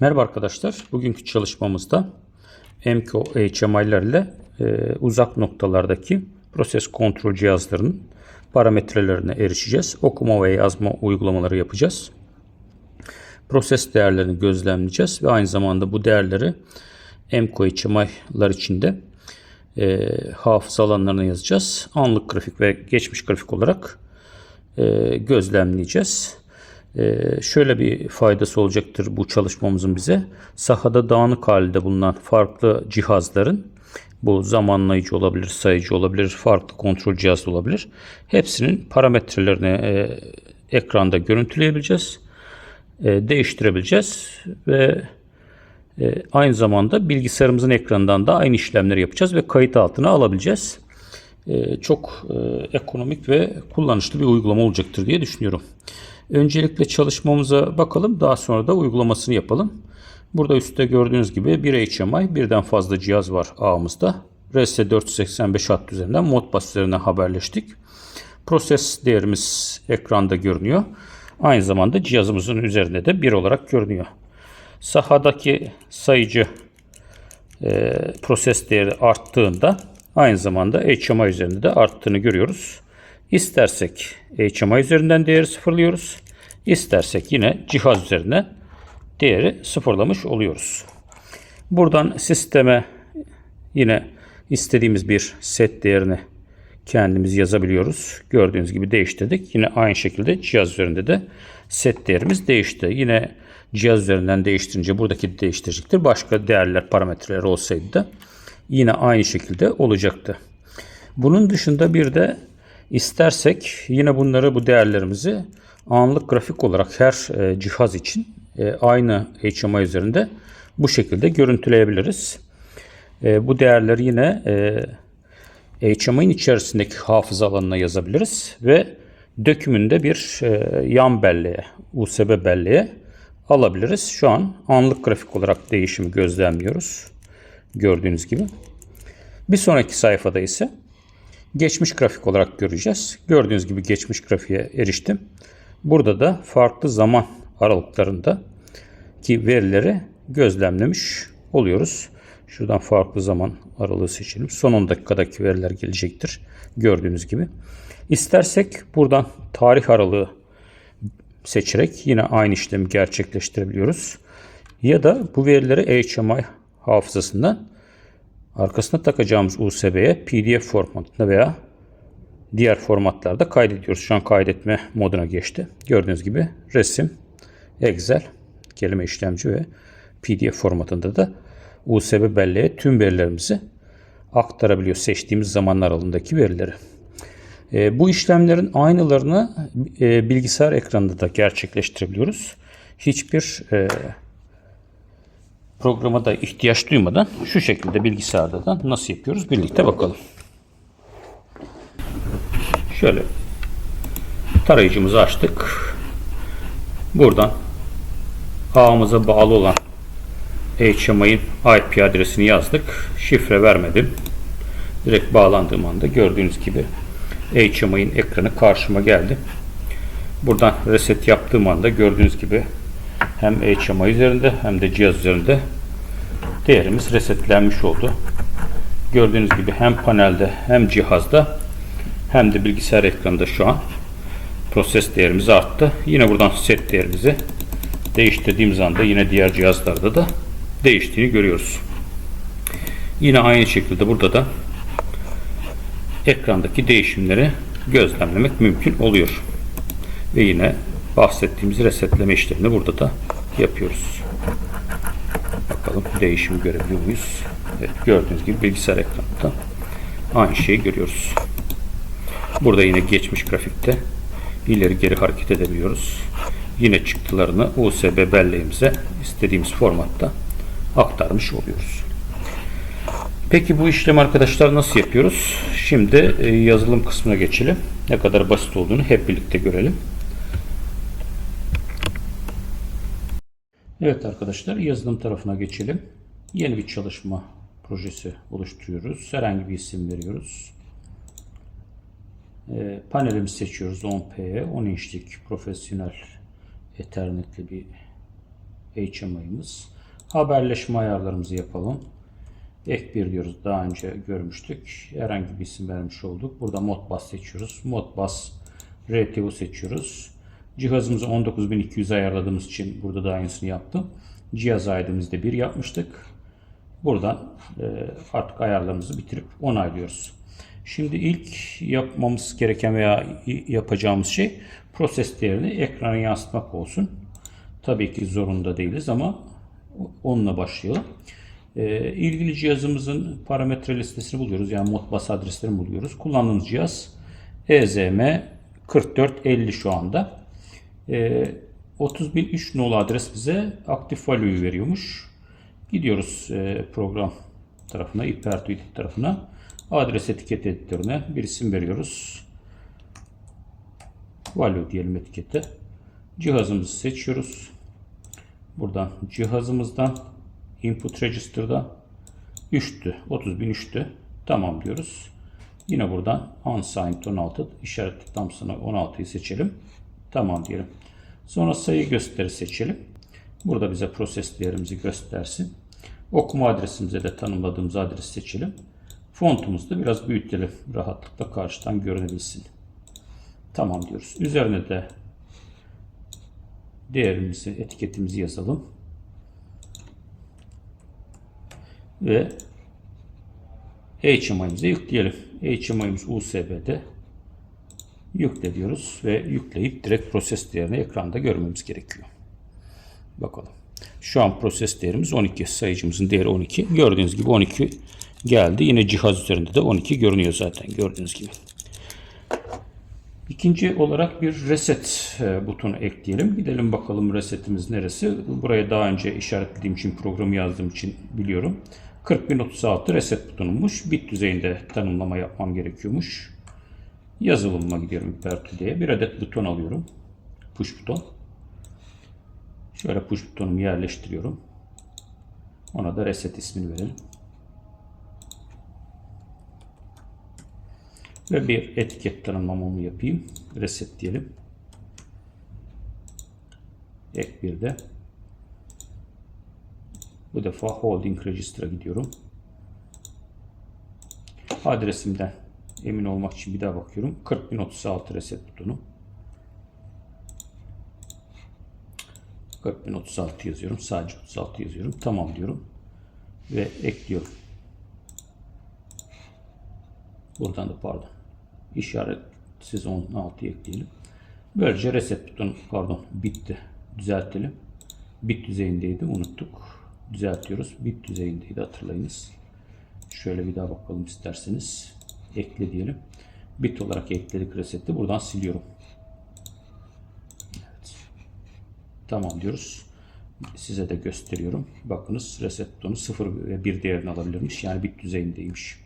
Merhaba arkadaşlar. Bugünkü çalışmamızda MCO HMI'lerle e, uzak noktalardaki proses kontrol cihazlarının parametrelerine erişeceğiz. Okuma ve yazma uygulamaları yapacağız. Proses değerlerini gözlemleyeceğiz ve aynı zamanda bu değerleri MCO HMI'lar içinde e, hafıza alanlarına yazacağız. Anlık grafik ve geçmiş grafik olarak e, gözlemleyeceğiz. Ee, şöyle bir faydası olacaktır bu çalışmamızın bize. Sahada dağınık halde bulunan farklı cihazların bu zamanlayıcı olabilir, sayıcı olabilir, farklı kontrol cihazı olabilir. Hepsinin parametrelerini e, ekranda görüntüleyebileceğiz, e, değiştirebileceğiz ve e, aynı zamanda bilgisayarımızın ekranından da aynı işlemleri yapacağız ve kayıt altına alabileceğiz. E, çok e, ekonomik ve kullanışlı bir uygulama olacaktır diye düşünüyorum. Öncelikle çalışmamıza bakalım. Daha sonra da uygulamasını yapalım. Burada üstte gördüğünüz gibi bir HMI birden fazla cihaz var ağımızda. RS485 hat üzerinden Modbus üzerinden haberleştik. Proses değerimiz ekranda görünüyor. Aynı zamanda cihazımızın üzerinde de bir olarak görünüyor. Sahadaki sayıcı e, proses değeri arttığında aynı zamanda HMI üzerinde de arttığını görüyoruz. İstersek HMI üzerinden değeri sıfırlıyoruz. İstersek yine cihaz üzerine değeri sıfırlamış oluyoruz. Buradan sisteme yine istediğimiz bir set değerini kendimiz yazabiliyoruz. Gördüğünüz gibi değiştirdik. Yine aynı şekilde cihaz üzerinde de set değerimiz değişti. Yine cihaz üzerinden değiştirince buradaki değiştirecektir. Başka değerler, parametreler olsaydı da yine aynı şekilde olacaktı. Bunun dışında bir de İstersek yine bunları bu değerlerimizi anlık grafik olarak her e, cihaz için e, aynı HMI üzerinde bu şekilde görüntüleyebiliriz. E, bu değerleri yine HMI'nin içerisindeki hafıza alanına yazabiliriz ve dökümünde bir yan belleğe, USB belleğe alabiliriz. Şu an anlık grafik olarak değişimi gözlemliyoruz. Gördüğünüz gibi. Bir sonraki sayfada ise geçmiş grafik olarak göreceğiz. Gördüğünüz gibi geçmiş grafiğe eriştim. Burada da farklı zaman aralıklarında ki verileri gözlemlemiş oluyoruz. Şuradan farklı zaman aralığı seçelim. Son 10 dakikadaki veriler gelecektir. Gördüğünüz gibi. İstersek buradan tarih aralığı seçerek yine aynı işlemi gerçekleştirebiliyoruz. Ya da bu verileri HMI hafızasından arkasına takacağımız USB'ye PDF formatında veya diğer formatlarda kaydediyoruz. Şu an kaydetme moduna geçti. Gördüğünüz gibi resim, Excel, kelime işlemci ve PDF formatında da USB belleğe tüm verilerimizi aktarabiliyor. Seçtiğimiz zamanlar aralığındaki verileri. E, bu işlemlerin aynılarını e, bilgisayar ekranında da gerçekleştirebiliyoruz. Hiçbir e, programa da ihtiyaç duymadan şu şekilde bilgisayarda da nasıl yapıyoruz birlikte bakalım. Şöyle tarayıcımızı açtık. Buradan ağımıza bağlı olan HMI'nin IP adresini yazdık. Şifre vermedim. Direkt bağlandığım anda gördüğünüz gibi HMI'nin ekranı karşıma geldi. Buradan reset yaptığım anda gördüğünüz gibi hem HMI üzerinde hem de cihaz üzerinde değerimiz resetlenmiş oldu. Gördüğünüz gibi hem panelde hem cihazda hem de bilgisayar ekranında şu an proses değerimiz arttı. Yine buradan set değerimizi değiştirdiğimiz anda yine diğer cihazlarda da değiştiğini görüyoruz. Yine aynı şekilde burada da ekrandaki değişimleri gözlemlemek mümkün oluyor. Ve yine bahsettiğimiz resetleme işlemini burada da yapıyoruz. Bakalım değişimi görebiliyor muyuz? Evet, gördüğünüz gibi bilgisayar ekranında aynı şeyi görüyoruz. Burada yine geçmiş grafikte ileri geri hareket edebiliyoruz. Yine çıktılarını USB belleğimize istediğimiz formatta aktarmış oluyoruz. Peki bu işlem arkadaşlar nasıl yapıyoruz? Şimdi e, yazılım kısmına geçelim. Ne kadar basit olduğunu hep birlikte görelim. Evet arkadaşlar yazılım tarafına geçelim. Yeni bir çalışma projesi oluşturuyoruz. Herhangi bir isim veriyoruz. E, panelimizi seçiyoruz 10P, 10 inçlik profesyonel ethernetli bir HMI'ımız. Haberleşme ayarlarımızı yapalım. Ek 1 diyoruz. Daha önce görmüştük. Herhangi bir isim vermiş olduk. Burada Modbus seçiyoruz. Modbus RTU seçiyoruz. Cihazımızı 19200 ayarladığımız için burada da aynısını yaptım. Cihaz ID'mizde 1 yapmıştık. Buradan e, artık ayarlarımızı bitirip onaylıyoruz. Şimdi ilk yapmamız gereken veya yapacağımız şey proses değerini ekrana yansıtmak olsun. Tabii ki zorunda değiliz ama onunla başlayalım. İlgili cihazımızın parametre listesini buluyoruz. Yani Modbus adreslerini buluyoruz. Kullandığımız cihaz E EZM 4450 şu anda. Ee, 30.003 nolu adres bize aktif value'yu veriyormuş. Gidiyoruz e, program tarafına, Hyper-2 tarafına. Adres etiket editörüne bir isim veriyoruz. Value diyelim etikete. Cihazımızı seçiyoruz. Buradan cihazımızdan input register'da 3'tü. 30.003'tü. Tamam diyoruz. Yine buradan unsigned 16 işaretli tam sana 16'yı seçelim. Tamam diyelim. Sonra sayı gösteri seçelim. Burada bize proses değerimizi göstersin. Okuma adresimize de tanımladığımız adresi seçelim. Fontumuzu da biraz büyütelim. Rahatlıkla karşıdan görünebilsin. Tamam diyoruz. Üzerine de değerimizi, etiketimizi yazalım. Ve HMI'mize yükleyelim. HMI'miz USB'de yükle diyoruz ve yükleyip direkt proses değerini ekranda görmemiz gerekiyor. Bakalım. Şu an proses değerimiz 12. Sayıcımızın değeri 12. Gördüğünüz gibi 12 geldi. Yine cihaz üzerinde de 12 görünüyor zaten gördüğünüz gibi. İkinci olarak bir reset e, butonu ekleyelim. Gidelim bakalım resetimiz neresi. Buraya daha önce işaretlediğim için programı yazdığım için biliyorum. 40036 reset butonumuş. Bit düzeyinde tanımlama yapmam gerekiyormuş. Yazılımıma gidiyorum Hyper2D'ye. Bir adet buton alıyorum. Push buton. Şöyle push butonumu yerleştiriyorum. Ona da reset ismini verelim. Ve bir etiket tanımlamamı yapayım. Reset diyelim. Ek bir de. Bu defa holding register'a gidiyorum. Adresimden emin olmak için bir daha bakıyorum. 40036 reset butonu. 40036 yazıyorum. Sadece 36 yazıyorum. Tamam diyorum. Ve ekliyorum. Buradan da pardon. İşaretsiz 16 ekleyelim. Böylece reset butonu pardon bitti. Düzeltelim. Bit düzeyindeydi. Unuttuk. Düzeltiyoruz. Bit düzeyindeydi hatırlayınız. Şöyle bir daha bakalım isterseniz. Ekle diyelim. Bit olarak ekledik reseti. Buradan siliyorum. Evet. Tamam diyoruz. Size de gösteriyorum. Bakınız reset butonu 0 ve 1 değerini alabilirmiş. Yani bit düzeyindeymiş.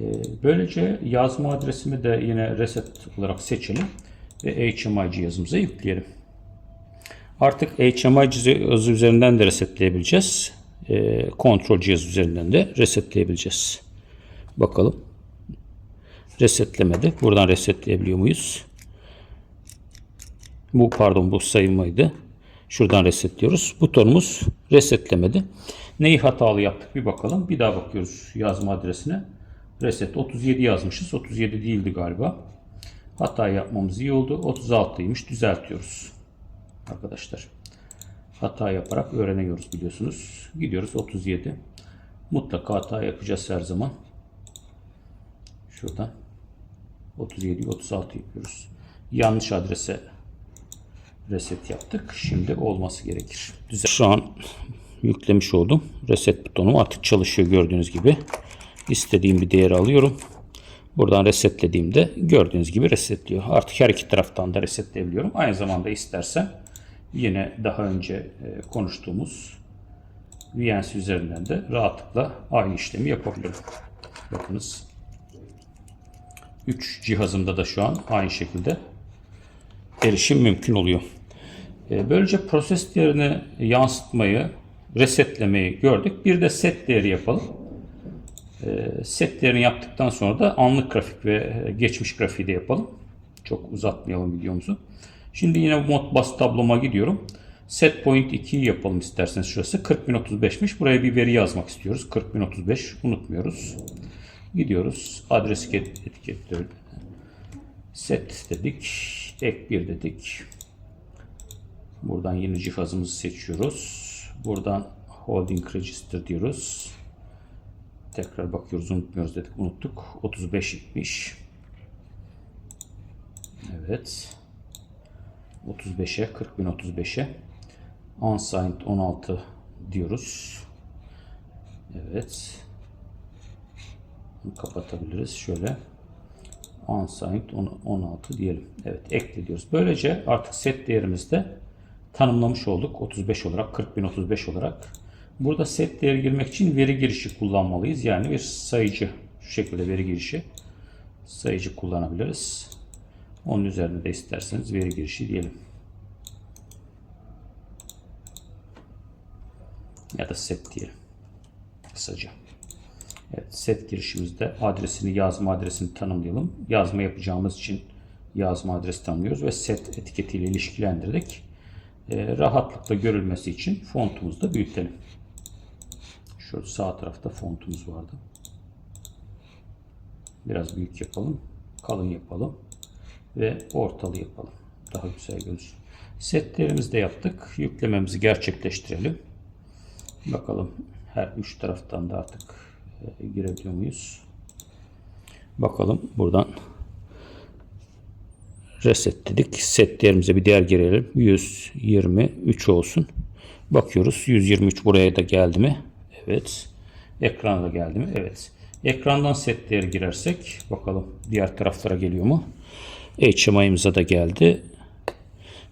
Ee, Böylece yazma adresimi de yine reset olarak seçelim ve HMI cihazımıza yükleyelim. Artık HMI cihazı üzerinden de resetleyebileceğiz. Ee, Kontrol cihaz üzerinden de resetleyebileceğiz. Bakalım. Resetlemedi. Buradan resetleyebiliyor muyuz? Bu pardon bu sayılmaydı. Şuradan resetliyoruz. Butonumuz resetlemedi. Neyi hatalı yaptık bir bakalım. Bir daha bakıyoruz yazma adresine. Reset 37 yazmışız. 37 değildi galiba. Hata yapmamız iyi oldu. 36'ymış. Düzeltiyoruz. Arkadaşlar. Hata yaparak öğreniyoruz biliyorsunuz. Gidiyoruz 37. Mutlaka hata yapacağız her zaman. Şuradan 37 36 yapıyoruz. Yanlış adrese reset yaptık. Şimdi olması gerekir. Düzel Şu an yüklemiş oldum. Reset butonum artık çalışıyor gördüğünüz gibi. İstediğim bir değeri alıyorum. Buradan resetlediğimde gördüğünüz gibi resetliyor. Artık her iki taraftan da resetleyebiliyorum. Aynı zamanda istersen yine daha önce e, konuştuğumuz VNC üzerinden de rahatlıkla aynı işlemi yapabilirim. Bakınız. 3 cihazımda da şu an aynı şekilde erişim mümkün oluyor. E, Böylece proses değerini yansıtmayı, resetlemeyi gördük. Bir de set değeri yapalım. E, Set değerini yaptıktan sonra da anlık grafik ve geçmiş grafiği de yapalım. Çok uzatmayalım videomuzu. Şimdi yine Modbus tabloma gidiyorum. Set point 2'yi yapalım isterseniz şurası. 40.035'miş. Buraya bir veri yazmak istiyoruz. 40.035 unutmuyoruz. Gidiyoruz. Adres etiket- etiketleri. Set dedik. Ek 1 dedik. Buradan yeni cihazımızı seçiyoruz. Buradan holding register diyoruz. Tekrar bakıyoruz unutmuyoruz dedik unuttuk. 35 gitmiş. Evet. 35'e 40.035'e unsigned 16 diyoruz. Evet. Kapatabiliriz. Şöyle unsigned 16 diyelim. Evet ekle diyoruz. Böylece artık set değerimizde tanımlamış olduk. 35 olarak 40.035 olarak. Burada set değeri girmek için veri girişi kullanmalıyız. Yani bir sayıcı şu şekilde veri girişi sayıcı kullanabiliriz. Onun üzerine de isterseniz veri girişi diyelim. Ya da set diyelim. Kısaca. Evet, set girişimizde adresini, yazma adresini tanımlayalım. Yazma yapacağımız için yazma adresi tanımlıyoruz ve set etiketiyle ilişkilendirdik. Ee, rahatlıkla görülmesi için fontumuzu da büyütelim. Şu sağ tarafta fontumuz vardı. Biraz büyük yapalım. Kalın yapalım. Ve ortalı yapalım. Daha güzel gözüksün. Setlerimizi de yaptık. Yüklememizi gerçekleştirelim. Bakalım her üç taraftan da artık e, girebiliyor muyuz? Bakalım buradan reset dedik. Set değerimize bir değer girelim. 123 olsun. Bakıyoruz 123 buraya da geldi mi? Evet. Ekrana da geldi mi? Evet. Ekrandan set değeri girersek bakalım diğer taraflara geliyor mu? HMI'mize da geldi.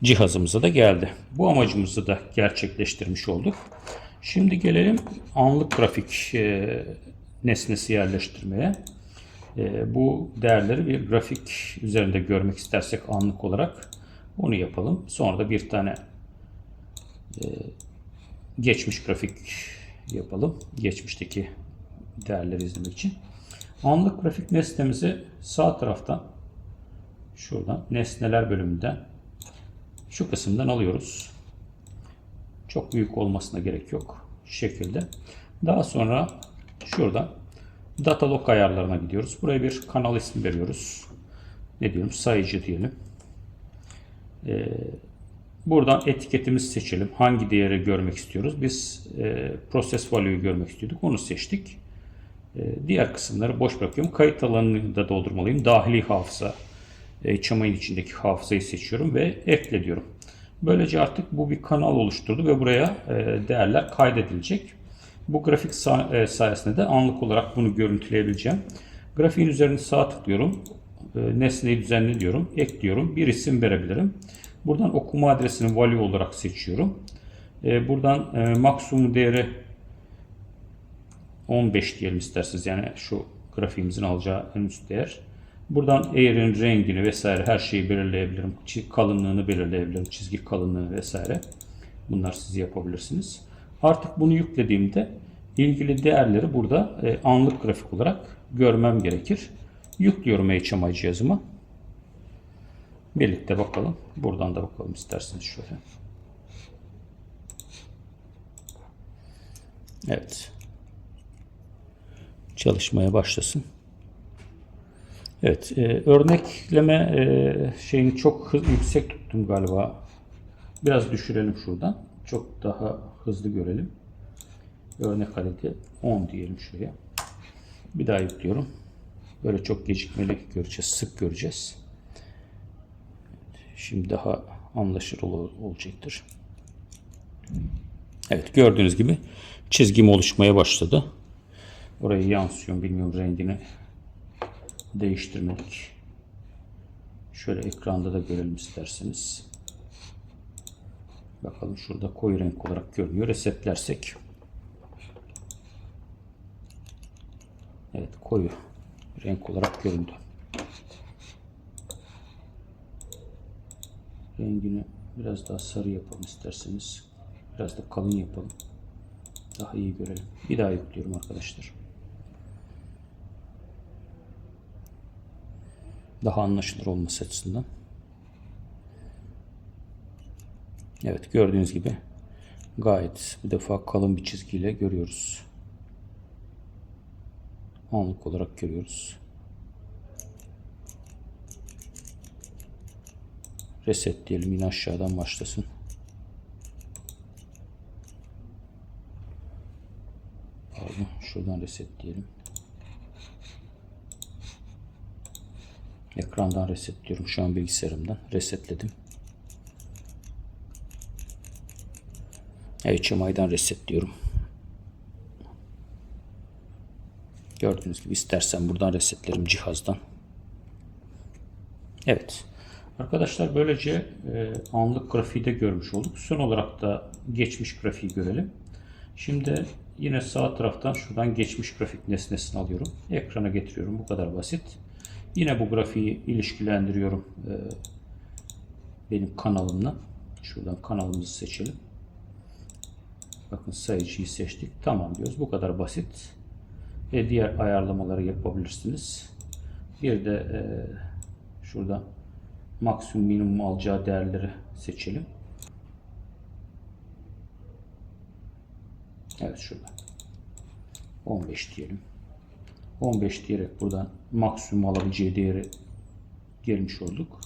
Cihazımıza da geldi. Bu amacımızı da gerçekleştirmiş olduk. Şimdi gelelim anlık grafik e, nesnesi yerleştirmeye. E, bu değerleri bir grafik üzerinde görmek istersek anlık olarak onu yapalım. Sonra da bir tane e, geçmiş grafik yapalım. Geçmişteki değerleri izlemek için. Anlık grafik nesnemizi sağ taraftan şuradan nesneler bölümünden şu kısımdan alıyoruz. Çok büyük olmasına gerek yok. Şu şekilde. Daha sonra şuradan datalog ayarlarına gidiyoruz. Buraya bir kanal ismi veriyoruz. Ne diyorum? Sayıcı diyelim. Ee, buradan etiketimizi seçelim. Hangi değeri görmek istiyoruz? Biz e, process value'yu görmek istiyorduk. Onu seçtik. E, diğer kısımları boş bırakıyorum. Kayıt alanını da doldurmalıyım. Dahili hafıza. HMI'nin içindeki hafızayı seçiyorum ve ekle diyorum. Böylece artık bu bir kanal oluşturdu ve buraya e, değerler kaydedilecek. Bu grafik sa- e, sayesinde de anlık olarak bunu görüntüleyebileceğim. Grafiğin üzerine sağ tıklıyorum. E, Nesneyi düzenle diyorum. Ekliyorum. Bir isim verebilirim. Buradan okuma adresini value olarak seçiyorum. E, Buradan maksimum değeri 15 diyelim isterseniz. Yani şu grafiğimizin alacağı en üst değer. Buradan eğerin rengini vesaire her şeyi belirleyebilirim. Kalınlığını belirleyebilirim. Çizgi kalınlığını vesaire. Bunlar siz yapabilirsiniz. Artık bunu yüklediğimde ilgili değerleri burada e, anlık grafik olarak görmem gerekir. Yüklüyorum HMI cihazıma. Birlikte bakalım. Buradan da bakalım isterseniz şöyle. Evet. Çalışmaya başlasın. Evet, e, örnekleme e, şeyini çok hız, yüksek tuttum galiba. Biraz düşürelim şuradan. Çok daha hızlı görelim. Örnek adedi 10 diyelim şuraya. Bir daha yüklüyorum. Böyle çok gecikmeli göreceğiz, sık göreceğiz. Şimdi daha anlaşılır ol- olacaktır. Evet, gördüğünüz gibi çizgim oluşmaya başladı. Oraya yansıyor, bilmiyorum rengini değiştirmedik. Şöyle ekranda da görelim isterseniz. Bakalım şurada koyu renk olarak görünüyor. Resetlersek. Evet koyu renk olarak göründü. Rengini biraz daha sarı yapalım isterseniz. Biraz da kalın yapalım. Daha iyi görelim. Bir daha yüklüyorum arkadaşlar. Daha anlaşılır olması açısından. Evet gördüğünüz gibi gayet bu defa kalın bir çizgiyle görüyoruz. Anlık olarak görüyoruz. Reset diyelim yine aşağıdan başlasın. Pardon şuradan reset diyelim. Ekrandan reset diyorum şu an bilgisayarımdan. Resetledim. HMI'den reset diyorum. Gördüğünüz gibi istersen buradan resetlerim cihazdan. Evet. Arkadaşlar böylece e, anlık grafiği de görmüş olduk. Son olarak da geçmiş grafiği görelim. Şimdi yine sağ taraftan şuradan geçmiş grafik nesnesini alıyorum. Ekrana getiriyorum. Bu kadar basit. Yine bu grafiği ilişkilendiriyorum e, benim kanalımla. Şuradan kanalımızı seçelim. Bakın sayıcıyı seçtik. Tamam diyoruz. Bu kadar basit. Ve diğer ayarlamaları yapabilirsiniz. Bir de e, şurada maksimum minimum alacağı değerleri seçelim. Evet şurada. 15 diyelim. 15 diyerek buradan maksimum alabileceği değeri gelmiş olduk.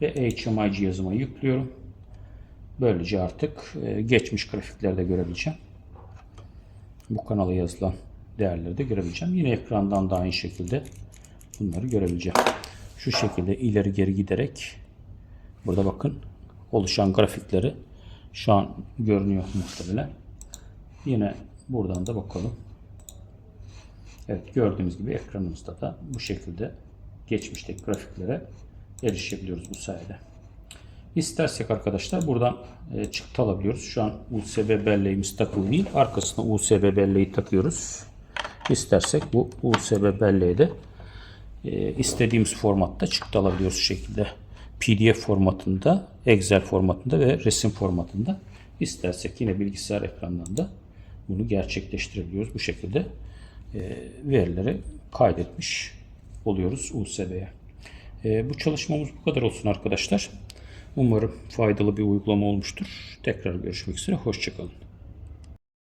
Ve HMI cihazıma yüklüyorum. Böylece artık e, geçmiş grafiklerde görebileceğim. Bu kanala yazılan değerleri de görebileceğim. Yine ekrandan da aynı şekilde bunları görebileceğim. Şu şekilde ileri geri giderek burada bakın oluşan grafikleri şu an görünüyor muhtemelen. Yine buradan da bakalım. Evet gördüğünüz gibi ekranımızda da bu şekilde geçmişteki grafiklere erişebiliyoruz bu sayede. İstersek arkadaşlar buradan e, çıktı alabiliyoruz. Şu an USB belleğimiz takılı değil. Arkasına USB belleği takıyoruz. İstersek bu USB belleği de e, istediğimiz formatta çıktı alabiliyoruz şu şekilde. PDF formatında, Excel formatında ve resim formatında. İstersek yine bilgisayar ekranından da bunu gerçekleştirebiliyoruz. Bu şekilde e, verileri kaydetmiş oluyoruz USB'ye. E, bu çalışmamız bu kadar olsun arkadaşlar. Umarım faydalı bir uygulama olmuştur. Tekrar görüşmek üzere. Hoşçakalın.